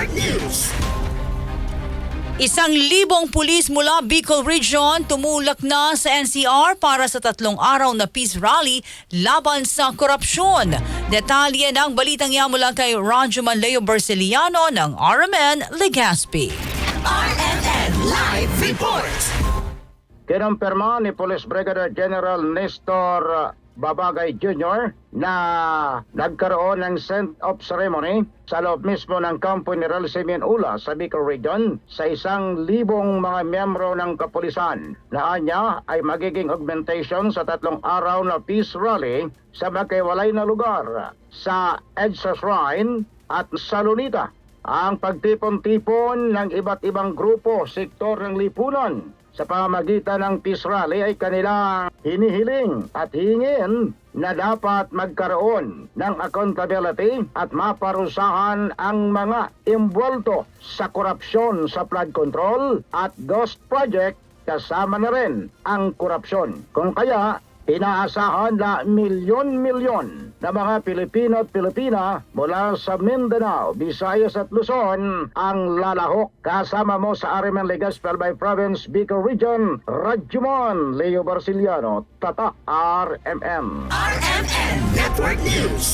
Network News. Isang libong pulis mula Bicol Region tumulak na sa NCR para sa tatlong araw na peace rally laban sa korupsyon. Detalye ng balitang yan mula kay Radyo Manleo Barceliano ng RMN Legazpi. RMN Live Report. Kinumpirma ni Police Brigadier General Nestor Babagay Jr. na nagkaroon ng send of ceremony sa loob mismo ng kampo ni Real Simeon Ula sa Bicol Region sa isang libong mga miyembro ng kapulisan na anya ay magiging augmentation sa tatlong araw na peace rally sa magkaiwalay na lugar sa EDSA Shrine at Salonita ang pagtipon-tipon ng iba't ibang grupo, sektor ng lipunan sa pamamagitan ng peace rally ay kanilang hinihiling at hingin na dapat magkaroon ng accountability at maparusahan ang mga imbwelto sa korupsyon sa flood control at ghost project kasama na rin ang korupsyon. Kung kaya, Inaasahan na milyon-milyon na mga Pilipino at Pilipina mula sa Mindanao, Visayas at Luzon ang lalahok kasama mo sa Ariman Legazpi by Province, Bicol Region, Radjumon, Leo Barciliano, Tata, RMN. RMN Network News.